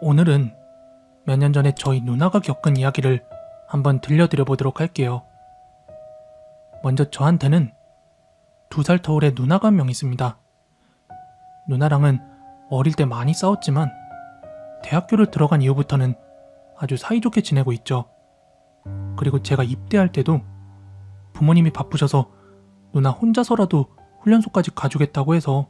오늘은 몇 년 전에 저희 누나가 겪은 이야기를 한번 들려드려 보도록 할게요. 먼저 저한테는 두 살 터울의 누나가 한 명 있습니다. 누나랑은 어릴 때 많이 싸웠지만 대학교를 들어간 이후부터는 아주 사이좋게 지내고 있죠. 그리고 제가 입대할 때도 부모님이 바쁘셔서 누나 혼자서라도 훈련소까지 가주겠다고 해서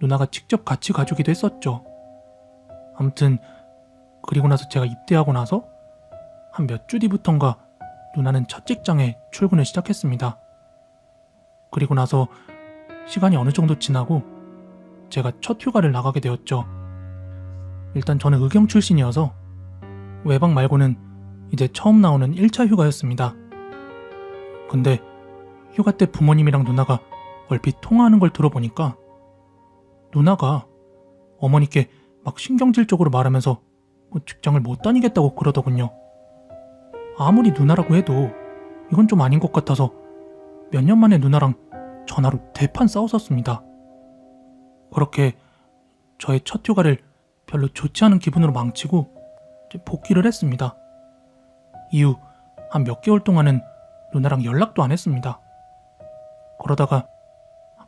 누나가 직접 같이 가주기도 했었죠. 아무튼 그리고 나서 제가 입대하고 나서 한 몇 주 뒤부턴가 누나는 첫 직장에 출근을 시작했습니다. 그리고 나서 시간이 어느 정도 지나고 제가 첫 휴가를 나가게 되었죠. 일단 저는 의경 출신이어서 외박 말고는 이제 처음 나오는 1차 휴가였습니다. 근데 휴가 때 부모님이랑 누나가 얼핏 통화하는 걸 들어보니까 누나가 어머니께 막 신경질적으로 말하면서 뭐 직장을 못 다니겠다고 그러더군요. 아무리 누나라고 해도 이건 좀 아닌 것 같아서 몇 년 만에 누나랑 전화로 대판 싸웠었습니다. 그렇게 저의 첫 휴가를 별로 좋지 않은 기분으로 망치고 복귀를 했습니다. 이후 한 몇 개월 동안은 누나랑 연락도 안 했습니다. 그러다가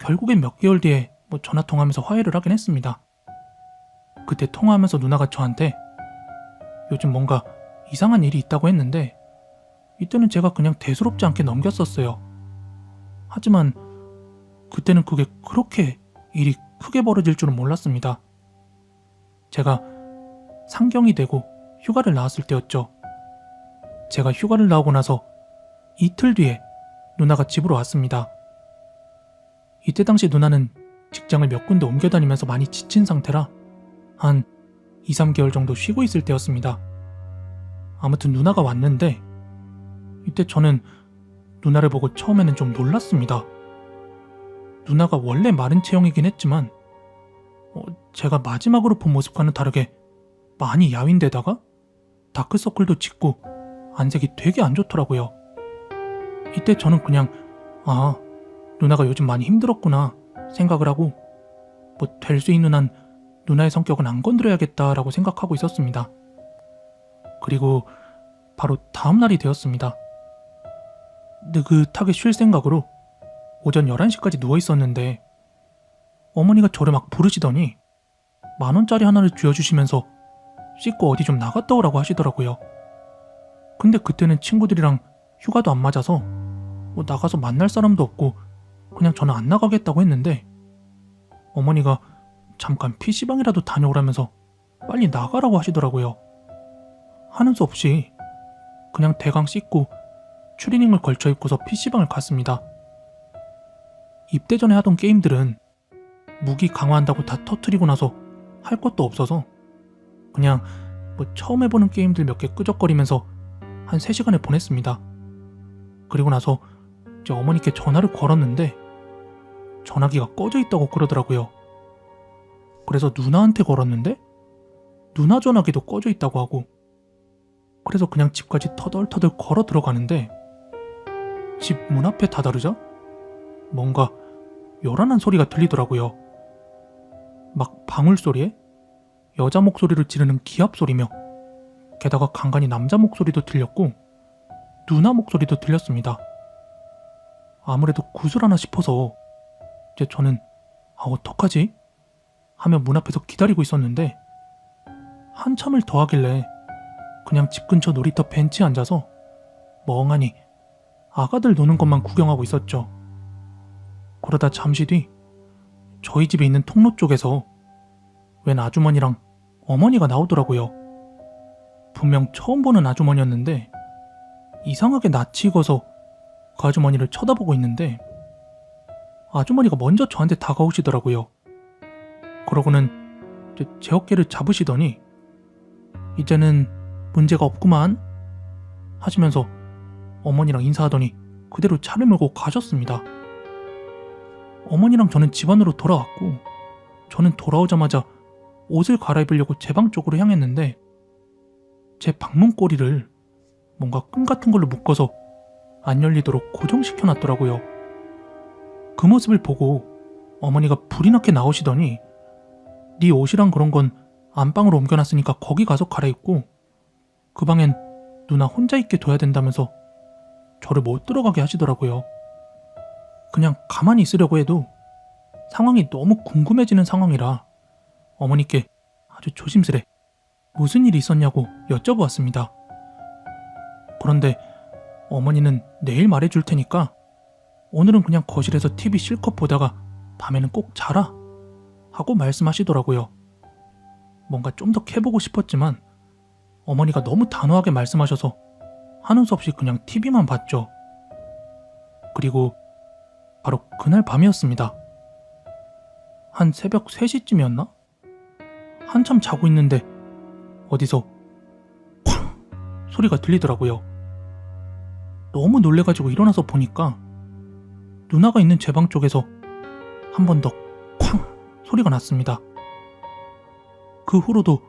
결국엔 몇 개월 뒤에 뭐 전화 통화하면서 화해를 하긴 했습니다. 그때 통화하면서 누나가 저한테 요즘 뭔가 이상한 일이 있다고 했는데 이때는 제가 그냥 대수롭지 않게 넘겼었어요. 하지만 그때는 그게 그렇게 일이 크게 벌어질 줄은 몰랐습니다. 제가 상경이 되고 휴가를 나왔을 때였죠. 제가 휴가를 나오고 나서 이틀 뒤에 누나가 집으로 왔습니다. 이때 당시 누나는 직장을 몇 군데 옮겨 다니면서 많이 지친 상태라 한 2, 3개월 정도 쉬고 있을 때였습니다. 아무튼 누나가 왔는데 이때 저는 누나를 보고 처음에는 좀 놀랐습니다. 누나가 원래 마른 체형이긴 했지만 어, 제가 마지막으로 본 모습과는 다르게 많이 야윈데다가 다크서클도 짙고 안색이 되게 안 좋더라고요. 이때 저는 그냥 아 누나가 요즘 많이 힘들었구나 생각을 하고 뭐 될 수 있는 한 누나의 성격은 안 건드려야겠다라고 생각하고 있었습니다. 그리고 바로 다음 날이 되었습니다. 느긋하게 쉴 생각으로 오전 11시까지 누워 있었는데 어머니가 저를 막 부르시더니 만 원짜리 하나를 쥐어주시면서 씻고 어디 좀 나갔다 오라고 하시더라고요. 근데 그때는 친구들이랑 휴가도 안 맞아서 뭐 나가서 만날 사람도 없고 그냥 저는 안 나가겠다고 했는데 어머니가 잠깐 PC방이라도 다녀오라면서 빨리 나가라고 하시더라고요. 하는 수 없이 그냥 대강 씻고 추리닝을 걸쳐 입고서 PC방을 갔습니다. 입대 전에 하던 게임들은 무기 강화한다고 다 터트리고 나서 할 것도 없어서 그냥 뭐 처음 해보는 게임들 몇 개 끄적거리면서 한 3시간을 보냈습니다. 그리고 나서 이제 어머니께 전화를 걸었는데 전화기가 꺼져 있다고 그러더라고요. 그래서 누나한테 걸었는데 누나 전화기도 꺼져 있다고 하고 그래서 그냥 집까지 터덜터덜 걸어 들어가는데 집 문 앞에 다다르자 뭔가 요란한 소리가 들리더라고요. 막 방울 소리에 여자 목소리를 지르는 기합 소리며 게다가 간간히 남자 목소리도 들렸고 누나 목소리도 들렸습니다. 아무래도 구슬 하나 싶어서 이제 저는 아 어떡하지? 하며 문 앞에서 기다리고 있었는데 한참을 더 하길래 그냥 집 근처 놀이터 벤치에 앉아서 멍하니 아가들 노는 것만 구경하고 있었죠. 그러다 잠시 뒤 저희 집에 있는 통로 쪽에서 웬 아주머니랑 어머니가 나오더라고요. 분명 처음 보는 아주머니였는데 이상하게 낯이 익어서 그 아주머니를 쳐다보고 있는데 아주머니가 먼저 저한테 다가오시더라고요. 그러고는 제, 제 어깨를 잡으시더니 이제는 문제가 없구만 하시면서 어머니랑 인사하더니 그대로 차를 몰고 가셨습니다. 어머니랑 저는 집 안으로 돌아왔고 저는 돌아오자마자 옷을 갈아입으려고 제 방 쪽으로 향했는데 제 방문 꼬리를 뭔가 끈 같은 걸로 묶어서 안 열리도록 고정시켜 놨더라고요. 그 모습을 보고 어머니가 불이 나게 나오시더니 네 옷이랑 그런 건 안방으로 옮겨놨으니까 거기 가서 갈아입고 그 방엔 누나 혼자 있게 둬야 된다면서 저를 못 들어가게 하시더라고요. 그냥 가만히 있으려고 해도 상황이 너무 궁금해지는 상황이라 어머니께 아주 조심스레 무슨 일이 있었냐고 여쭤보았습니다. 그런데 어머니는 내일 말해줄 테니까 오늘은 그냥 거실에서 TV 실컷 보다가 밤에는 꼭 자라 하고 말씀하시더라고요. 뭔가 좀 더 캐보고 싶었지만 어머니가 너무 단호하게 말씀하셔서 하는 수 없이 그냥 TV만 봤죠. 그리고 바로 그날 밤이었습니다. 한 새벽 3시쯤이었나? 한참 자고 있는데 어디서 쾅 소리가 들리더라고요. 너무 놀래가지고 일어나서 보니까 누나가 있는 제 방 쪽에서 한 번더쾅 소리가 났습니다. 그 후로도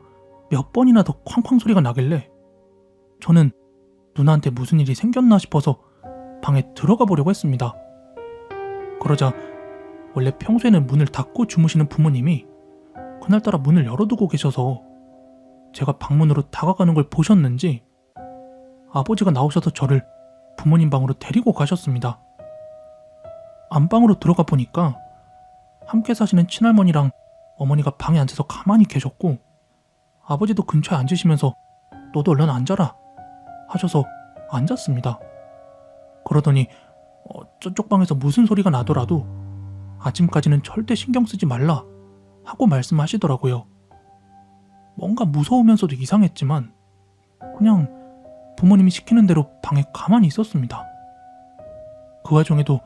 몇 번이나 더 쾅쾅 소리가 나길래 저는 누나한테 무슨 일이 생겼나 싶어서 방에 들어가 보려고 했습니다. 그러자 원래 평소에는 문을 닫고 주무시는 부모님이 그날따라 문을 열어두고 계셔서 제가 방문으로 다가가는 걸 보셨는지 아버지가 나오셔서 저를 부모님 방으로 데리고 가셨습니다. 안방으로 들어가 보니까 함께 사시는 친할머니랑 어머니가 방에 앉아서 가만히 계셨고 아버지도 근처에 앉으시면서 너도 얼른 앉아라 하셔서 앉았습니다. 그러더니 어, 저쪽 방에서 무슨 소리가 나더라도 아침까지는 절대 신경 쓰지 말라 하고 말씀하시더라고요. 뭔가 무서우면서도 이상했지만 그냥 부모님이 시키는 대로 방에 가만히 있었습니다. 그 와중에도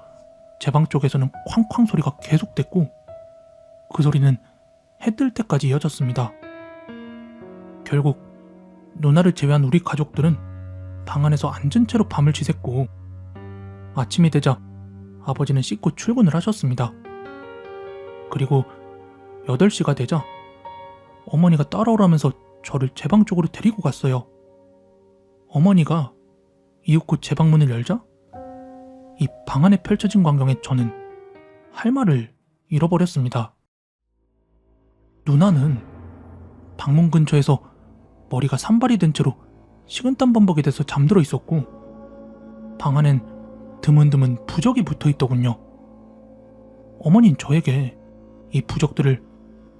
제 방 쪽에서는 쾅쾅 소리가 계속됐고 그 소리는 해 뜰 때까지 이어졌습니다. 결국 누나를 제외한 우리 가족들은 방 안에서 앉은 채로 밤을 지샜고 아침이 되자 아버지는 씻고 출근을 하셨습니다. 그리고 8시가 되자 어머니가 따라오라면서 저를 제 방 쪽으로 데리고 갔어요. 어머니가 이윽고 제 방문을 열자 이 방 안에 펼쳐진 광경에 저는 할 말을 잃어버렸습니다. 누나는 방문 근처에서 머리가 산발이 된 채로 식은땀 범벅이 돼서 잠들어 있었고 방 안엔 드문드문 부적이 붙어 있더군요. 어머닌 저에게 이 부적들을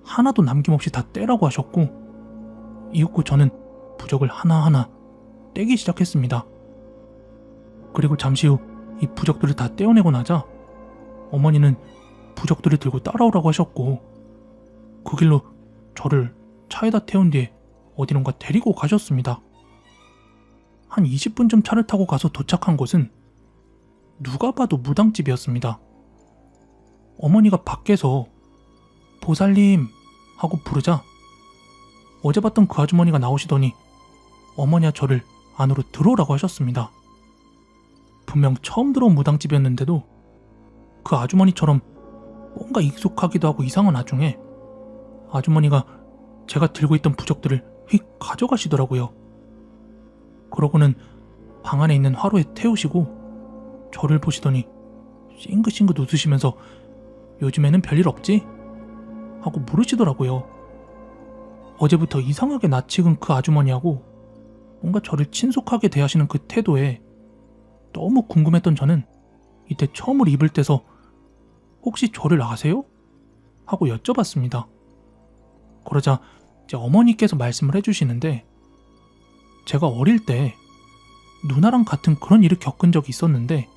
하나도 남김없이 다 떼라고 하셨고 이윽고 저는 부적을 하나하나 떼기 시작했습니다. 그리고 잠시 후 이 부적들을 다 떼어내고 나자 어머니는 부적들을 들고 따라오라고 하셨고 그 길로 저를 차에다 태운 뒤에 어디론가 데리고 가셨습니다. 한 20분쯤 차를 타고 가서 도착한 곳은 누가 봐도 무당집이었습니다. 어머니가 밖에서 보살님 하고 부르자 어제 봤던 그 아주머니가 나오시더니 어머니와 저를 안으로 들어오라고 하셨습니다. 분명 처음 들어온 무당집이었는데도 그 아주머니처럼 뭔가 익숙하기도 하고 이상한 와중에 아주머니가 제가 들고 있던 부적들을 휙 가져가시더라고요. 그러고는 방 안에 있는 화로에 태우시고 저를 보시더니 싱긋싱긋 웃으시면서 요즘에는 별일 없지? 하고 물으시더라고요. 어제부터 이상하게 낯익은 그 아주머니하고 뭔가 저를 친숙하게 대하시는 그 태도에 너무 궁금했던 저는 이때 처음으로 입을 떼서 혹시 저를 아세요? 하고 여쭤봤습니다. 그러자 이제 어머니께서 말씀을 해주시는데 제가 어릴 때 누나랑 같은 그런 일을 겪은 적이 있었는데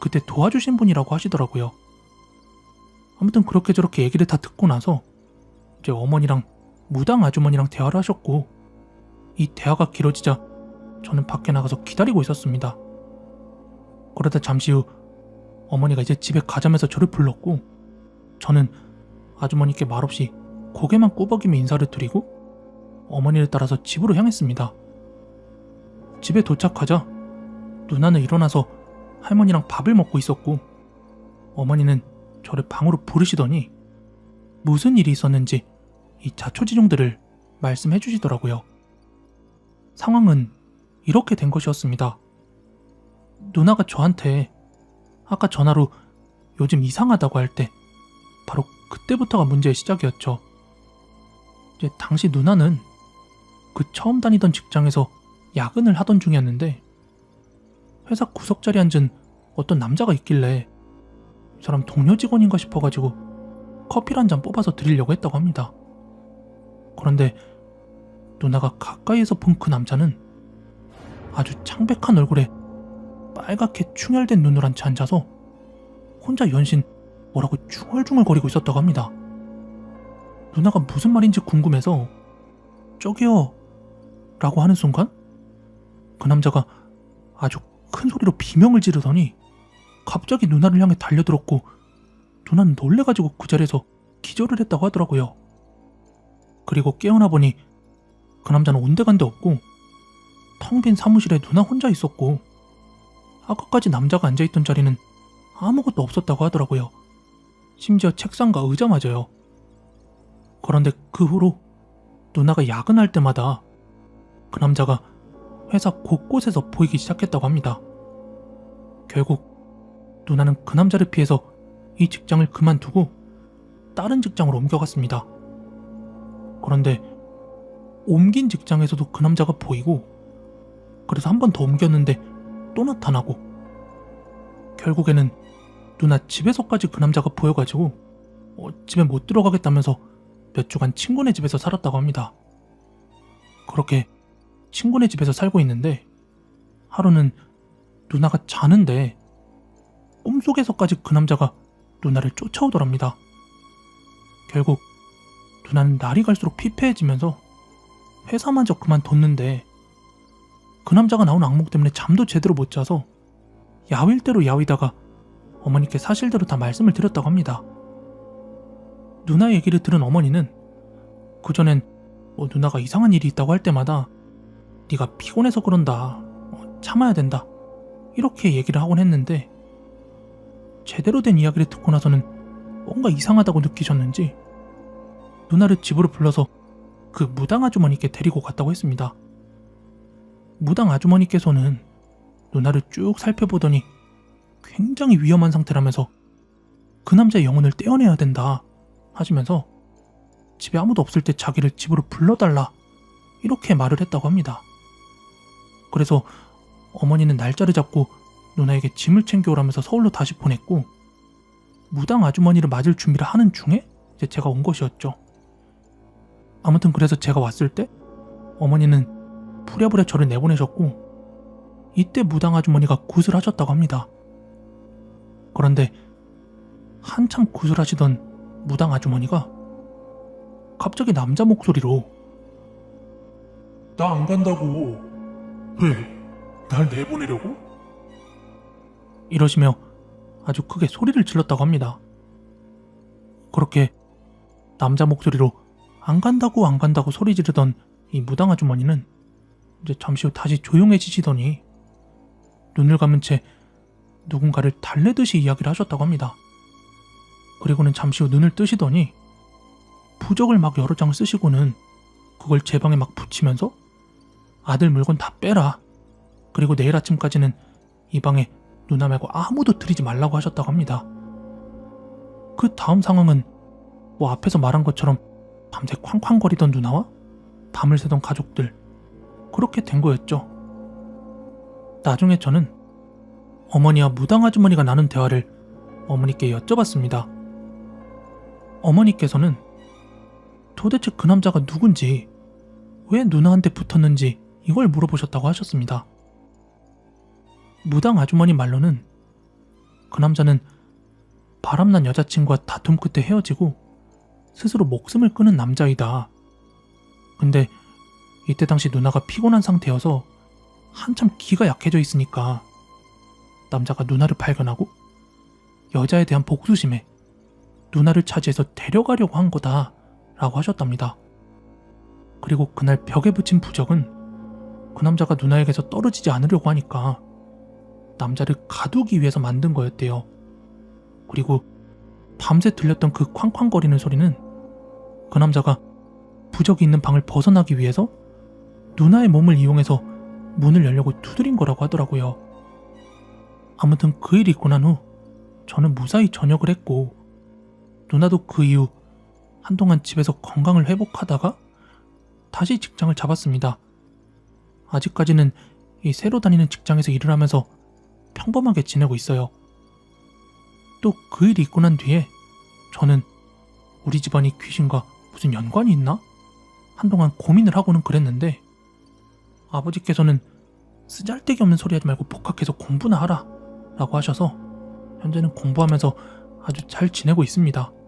그때 도와주신 분이라고 하시더라고요. 아무튼 그렇게 저렇게 얘기를 다 듣고 나서 이제 어머니랑 무당 아주머니랑 대화를 하셨고 이 대화가 길어지자 저는 밖에 나가서 기다리고 있었습니다. 그러다 잠시 후 어머니가 이제 집에 가자면서 저를 불렀고 저는 아주머니께 말없이 고개만 꾸벅이며 인사를 드리고 어머니를 따라서 집으로 향했습니다. 집에 도착하자 누나는 일어나서 할머니랑 밥을 먹고 있었고 어머니는 저를 방으로 부르시더니 무슨 일이 있었는지 이 자초지종들을 말씀해 주시더라고요. 상황은 이렇게 된 것이었습니다. 누나가 저한테 아까 전화로 요즘 이상하다고 할 때 바로 그때부터가 문제의 시작이었죠. 이제 당시 누나는 그 처음 다니던 직장에서 야근을 하던 중이었는데 회사 구석자리에 앉은 어떤 남자가 있길래 이 사람 동료 직원인가 싶어가지고 커피를 한 잔 뽑아서 드리려고 했다고 합니다. 그런데 누나가 가까이에서 본 그 남자는 아주 창백한 얼굴에 빨갛게 충혈된 한채 앉아서 혼자 연신 뭐라고 중얼중얼거리고 있었다고 합니다. 누나가 무슨 말인지 궁금해서 저기요 라고 하는 순간 그 남자가 아주 큰 소리로 비명을 지르더니 갑자기 누나를 향해 달려들었고 누나는 놀래가지고 그 자리에서 기절을 했다고 하더라고요. 그리고 깨어나 보니 그 남자는 온데간데 없고 텅 빈 사무실에 누나 혼자 있었고 아까까지 남자가 앉아있던 자리는 아무것도 없었다고 하더라고요. 심지어 책상과 의자마저요. 그런데 그 후로 누나가 야근할 때마다 그 남자가 회사 곳곳에서 보이기 시작했다고 합니다. 결국 누나는 그 남자를 피해서 이 직장을 그만두고 다른 직장으로 옮겨갔습니다. 그런데 옮긴 직장에서도 그 남자가 보이고 그래서 한 번 더 옮겼는데 또 나타나고 결국에는 누나 집에서까지 그 남자가 보여가지고 어, 집에 못 들어가겠다면서 몇 주간 친구네 집에서 살았다고 합니다. 그렇게 친구네 집에서 살고 있는데 하루는 누나가 자는데 꿈속에서까지 그 남자가 누나를 쫓아오더랍니다. 결국 누나는 날이 갈수록 피폐해지면서 회사마저 그만뒀는데 그 남자가 나온 악몽 때문에 잠도 제대로 못 자서 야윌 대로 야위다가 어머니께 사실대로 다 말씀을 드렸다고 합니다. 누나 얘기를 들은 어머니는 그전엔 뭐 누나가 이상한 일이 있다고 할 때마다 네가 피곤해서 그런다 어, 참아야 된다 이렇게 얘기를 하곤 했는데 제대로 된 이야기를 듣고 나서는 뭔가 이상하다고 느끼셨는지 누나를 집으로 불러서 그 무당 아주머니께 데리고 갔다고 했습니다. 무당 아주머니께서는 누나를 쭉 살펴보더니 굉장히 위험한 상태라면서 그 남자의 영혼을 떼어내야 된다 하시면서 집에 아무도 없을 때 자기를 집으로 불러달라 이렇게 말을 했다고 합니다. 그래서 어머니는 날짜를 잡고 누나에게 짐을 챙겨오라면서 서울로 다시 보냈고 무당 아주머니를 맞을 준비를 하는 중에 이제 제가 온 것이었죠. 아무튼 그래서 제가 왔을 때 어머니는 부랴부랴 저를 내보내셨고 이때 무당 아주머니가 구슬하셨다고 합니다. 그런데 한참 구슬하시던 무당 아주머니가 갑자기 남자 목소리로 나 안 간다고. 왜? 날 내보내려고? 이러시며 아주 크게 소리를 질렀다고 합니다. 그렇게 남자 목소리로 안 간다고 안 간다고 소리 지르던 이 무당 아주머니는 이제 잠시 후 다시 조용해지시더니 눈을 감은 채 누군가를 달래듯이 이야기를 하셨다고 합니다. 그리고는 잠시 후 눈을 뜨시더니 부적을 막 여러 장을 쓰시고는 그걸 제 방에 막 붙이면서 아들 물건 다 빼라. 그리고 내일 아침까지는 이 방에 누나 말고 아무도 들이지 말라고 하셨다고 합니다. 그 다음 상황은 뭐 앞에서 말한 것처럼 밤새 쾅쾅거리던 누나와 밤을 새던 가족들 그렇게 된 거였죠. 나중에 저는 어머니와 무당 아주머니가 나눈 대화를 어머니께 여쭤봤습니다. 어머니께서는 도대체 그 남자가 누군지 왜 누나한테 붙었는지 이걸 물어보셨다고 하셨습니다. 무당 아주머니 말로는 그 남자는 바람난 여자친구와 다툼 끝에 헤어지고 스스로 목숨을 끊은 남자이다. 근데 이때 당시 누나가 피곤한 상태여서 한참 기가 약해져 있으니까 남자가 누나를 발견하고 여자에 대한 복수심에 누나를 차지해서 데려가려고 한 거다 라고 하셨답니다. 그리고 그날 벽에 붙인 부적은 그 남자가 누나에게서 떨어지지 않으려고 하니까 남자를 가두기 위해서 만든 거였대요. 그리고 밤새 들렸던 그 쾅쾅거리는 소리는 그 남자가 부적이 있는 방을 벗어나기 위해서 누나의 몸을 이용해서 문을 열려고 두드린 거라고 하더라고요. 아무튼 그 일이 있고 난 후 저는 무사히 전역을 했고 누나도 그 이후 한동안 집에서 건강을 회복하다가 다시 직장을 잡았습니다. 아직까지는 이 새로 다니는 직장에서 일을 하면서 평범하게 지내고 있어요. 또 그 일이 있고 난 뒤에 저는 우리 집안이 귀신과 무슨 연관이 있나? 한동안 고민을 하고는 그랬는데 아버지께서는 쓰잘데기 없는 소리 하지 말고 복학해서 공부나 하라 라고 하셔서 현재는 공부하면서 아주 잘 지내고 있습니다.